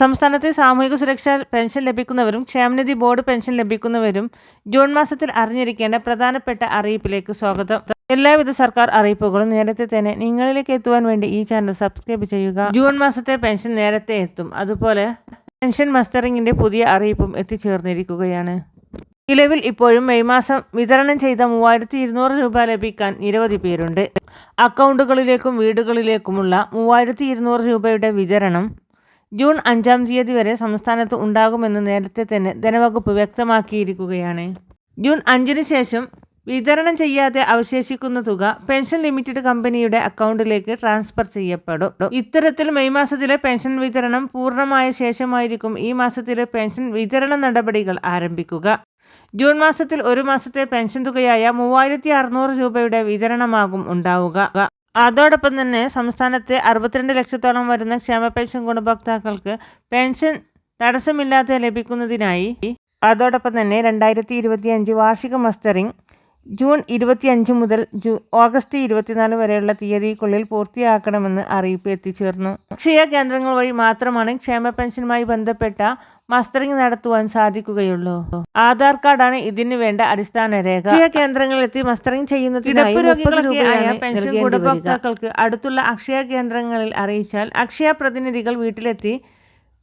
സംസ്ഥാനത്തെ സാമൂഹിക സുരക്ഷാ പെൻഷൻ ലഭിക്കുന്നവരും ക്ഷേമനിധി ബോർഡ് പെൻഷൻ ലഭിക്കുന്നവരും ജൂൺ മാസത്തിൽ അറിഞ്ഞിരിക്കേണ്ട പ്രധാനപ്പെട്ട അറിയിപ്പിലേക്ക് സ്വാഗതം. എല്ലാവിധ സർക്കാർ അറിയിപ്പുകളും നേരത്തെ തന്നെ നിങ്ങളിലേക്ക് എത്തുവാൻ വേണ്ടി ഈ ചാനൽ സബ്സ്ക്രൈബ് ചെയ്യുക. ജൂൺ മാസത്തെ പെൻഷൻ നേരത്തെ എത്തും. അതുപോലെ പെൻഷൻ മസ്റ്ററിങ്ങിന്റെ പുതിയ അറിയിപ്പും എത്തിച്ചേർന്നിരിക്കുകയാണ്. നിലവിൽ ഇപ്പോഴും മെയ് മാസം വിതരണം ചെയ്ത മൂവായിരത്തി ഇരുന്നൂറ് രൂപ ലഭിക്കാൻ നിരവധി പേരുണ്ട്. അക്കൗണ്ടുകളിലേക്കും വീടുകളിലേക്കുമുള്ള മൂവായിരത്തി ഇരുന്നൂറ് രൂപയുടെ വിതരണം ജൂൺ അഞ്ചാം തീയതി വരെ സംസ്ഥാനത്ത് ഉണ്ടാകുമെന്ന് നേരത്തെ തന്നെ ധനവകുപ്പ് വ്യക്തമാക്കിയിരിക്കുകയാണ്. ജൂൺ അഞ്ചിന് ശേഷം വിതരണം ചെയ്യാതെ അവശേഷിക്കുന്ന തുക പെൻഷൻ ലിമിറ്റഡ് കമ്പനിയുടെ അക്കൗണ്ടിലേക്ക് ട്രാൻസ്ഫർ ചെയ്യപ്പെടും. ഇത്തരത്തിൽ മെയ് മാസത്തിലെ പെൻഷൻ വിതരണം പൂർണമായ ശേഷമായിരിക്കും ഈ മാസത്തിലെ പെൻഷൻ വിതരണ നടപടികൾ ആരംഭിക്കുക. ജൂൺ മാസത്തിൽ ഒരു മാസത്തെ പെൻഷൻ തുകയായ മൂവായിരത്തി അറുന്നൂറ് രൂപയുടെ വിതരണമാകും ഉണ്ടാവുക. അതോടൊപ്പം തന്നെ സംസ്ഥാനത്തെ അറുപത്തിരണ്ട് ലക്ഷത്തോളം വരുന്ന ക്ഷേമ പെൻഷൻ ഗുണഭോക്താക്കൾക്ക് പെൻഷൻ തടസ്സമില്ലാതെ ലഭിക്കുന്നതിനായി അതോടൊപ്പം തന്നെ രണ്ടായിരത്തി ഇരുപത്തി അഞ്ച് വാർഷിക മസ്റ്ററിംഗ് ജൂൺ ഇരുപത്തിയഞ്ച് മുതൽ ജൂ ഓഗസ്റ്റ് ഇരുപത്തിനാല് വരെയുള്ള തീയതിക്കുള്ളിൽ പൂർത്തിയാക്കണമെന്ന് അറിയിപ്പ് എത്തിച്ചേർന്നു. അക്ഷയ കേന്ദ്രങ്ങൾ വഴി മാത്രമാണ് ക്ഷേമ പെൻഷനുമായി ബന്ധപ്പെട്ട മസ്റ്ററിംഗ് നടത്തുവാൻ സാധിക്കുകയുള്ളൂ. ആധാർ കാർഡാണ് ഇതിന് വേണ്ട അടിസ്ഥാന രേഖ. അക്ഷയ കേന്ദ്രങ്ങളിലെത്തി മസ്റ്ററിംഗ് ചെയ്യുന്നതിനായി മുപ്പത് പെൻഷൻ ഗുണഭോക്താക്കൾക്ക് അടുത്തുള്ള അക്ഷയ കേന്ദ്രങ്ങളിൽ അറിയിച്ചാൽ അക്ഷയ പ്രതിനിധികൾ വീട്ടിലെത്തി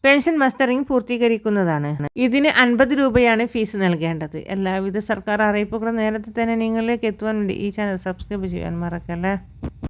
പെൻഷൻ മസ്റ്ററിംഗ് പൂർത്തീകരിക്കുന്നതാണ്. ഇതിന് അൻപത് രൂപയാണ് ഫീസ് നൽകേണ്ടത്. എല്ലാവിധ സർക്കാർ അറിയിപ്പുകളും നേരത്തെ തന്നെ നിങ്ങളിലേക്ക് എത്തുവാൻ വേണ്ടി ഈ ചാനൽ സബ്സ്ക്രൈബ് ചെയ്യാൻ മറക്കല്ലേ?